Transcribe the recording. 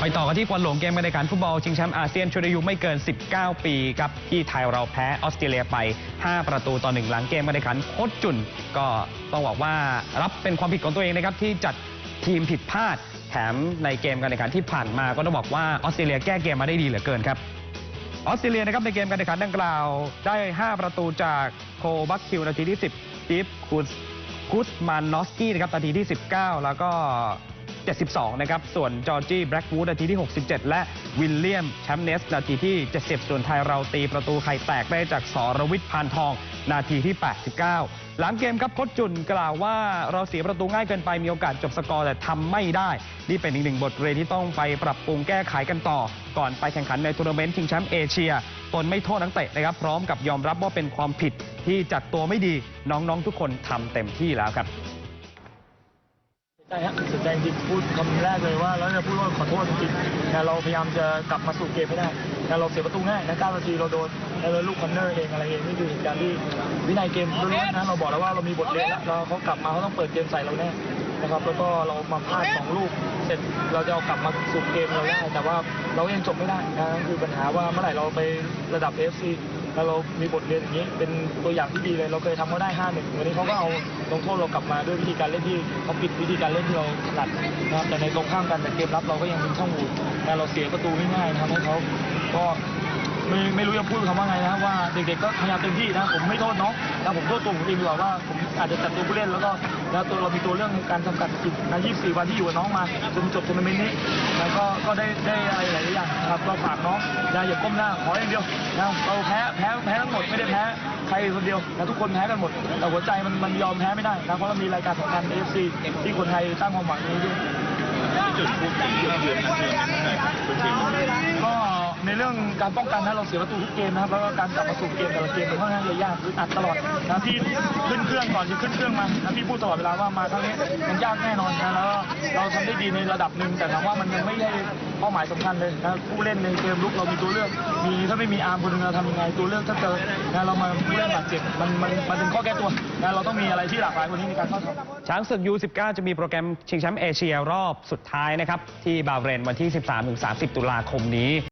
ไปต่อกันที่ควันหลงเกมการแข่งขันฟุตบอลชิงแชมป์อาเซียนชุดอายุไม่เกิน 19 ปีครับที่ไทยเราแพ้ออสเตรเลียไป 5 ประตูต่อ 1 หลังเกมการแข่งขันโค้ชจุน ก็ต้องบอกว่ารับเป็นความผิดของตัวเองนะครับที่จัดทีมผิดพลาดแถมในเกมการแข่งขันที่ผ่านมาก็ต้องบอกว่าออสเตรเลียแก้เกมมาได้ดีเหลือเกินครับออสเตรเลียนะครับในเกมการแข่งขันดังกล่าวได้ 5 ประตูจากโคบัคคิวนาทีที่ 10จิฟคูสคูสมานนอสกี้นะครับนาทีที่ 19 แล้วก็ 72 นะครับ ส่วนจอร์จี้แบล็กวูดนาทีที่ 67 และวิลเลียมแชมเนสนาทีที่ 70 ส่วนไทยเราตีประตูไข่แตกได้จากสรวิทย์พานทอง นาทีที่ 89 หลังเกมครับโค้ชจุนกล่าวว่าเราเสียประตูง่ายเกินไปมีโอกาสจบสกอร์แต่ทำไม่ได้ นี่เป็นอีกหนึ่งบทเรียนที่ต้องไปปรับปรุงแก้ไขกันต่อ ก่อนไปแข่งขันในทัวร์นาเมนต์ชิงแชมป์เอเชียตนไม่โทษนักเตะนะครับพร้อมกับยอมรับว่าเป็นความผิดที่จัดตัวไม่ดีน้องๆทุกคนทำเต็มที่แล้วครับ ใช่ฮะเสียใจจริงพูดคำแรกเลยว่าแล้วจะพูดว่าขอโทษจริงๆนะเราพยายามจะกลับมาสู่เกมให้ได้นะเราเสียประตูง่ายนะ9นาทีเราโดนแล้วลูกคอนเนอร์เองอะไรเองนี่คือเหตุการณ์ที่วินัยเกมล้วนๆนะเราบอกแล้วว่าเรามีบทเรียนแล้วเราเขากลับมาเขาต้องเปิดเกมใส่เราแน่นะครับแล้วก็เรามาพลาดสองลูกเสร็จเราจะเอากลับมาสู่เกมเราได้แต่ว่าเรายังจบไม่ได้นะนั่นคือปัญหาว่าเมื่อไหร่เราไประดับ AFC แล้วเรามีบทเรียนอย่างนี้เป็นตัวอย่างที่ดีเลย เราเคยทำเขาได้5-1วันนี้เขาก็เอาลงโทษเรากลับมาด้วยวิธีการเล่นที่เขาปิดวิธีการเล่นที่เราถนัดนะครับแต่ในตรงข้ามกันแต่เกมรับเราก็ยังเป็นช่องโหว่แต่เราเสียประตูง่ายๆนะครับให้เขาก็ไม่ไม่รู้จะพูดคำว่าไงนะว่าเด็กๆก็พยายามเต็มที่นะผมไม่โทษน้องนะผมโทษตัวผมเองดีกว่าว่าผมอาจจะจัดตัวผู้เล่นแล้วก็แล้วตัวเรามีตัวเรื่องการจำกัดจิตนะ24 วันที่อยู่กับน้องมาจนจบทัวร์นาเมนต์นี้แล้วก็ ก็ได้ได้อะไรหลายอย่างครับก็ฝากน้อย่าอย่าก้มหน้าขออย่างเดียวนะเราแพ้แพ้แพ้ทั้งหมดไม่ได้แพ้ใครคนเดียวนะทุกคนแพ้กันหมด แต่หัวใจมันมันยอมแพ้ไม่ได้นะเพราะเรามีรายการสำคัญเอฟซีที่คนไทยตั้งความหวังนี้ด้วยจุดพูดถึงเรื่องเดือนนัดเดือนนั้นหน่อยครับคุณทีมก็ ในเรื่องการป้องกันนะเราเสียประตูทุกเกมนะครับแล้วก็การกลับมาสู่เกมแต่ละเกมเป็นค่อนข้างจะยากคืออัดตลอดนะที่ขึ้นเครื่องก่อนจะขึ้นเครื่องมานะพี่พูดตลอดเวลาว่ามาครั้งนี้มันยากแน่นอนนะแล้วเราทำได้ดีในระดับหนึ่งแต่ถามว่ามันยังไม่ใช่เป้าหมายสำคัญเลยนะผู้เล่นในเกมลุกเรามีตัวเลือกมีถ้าไม่มีอาร์มคนหนึงเราทำยังไงตัวเลือกถ้าเจอนะเรามาผู้เล่นบาดเจ็บมันมันมันเป็นข้อแก้ตัวนะเราต้องมีอะไรที่หลากหลายกว่านี้ในการเข้าทำช้างศึก U19 จะมีโปรแกรมชิงแชมป์เอเชียรอบสุดท้ายนะครับที่บาเรนวันที่ 13-30 ตุลาคมนี้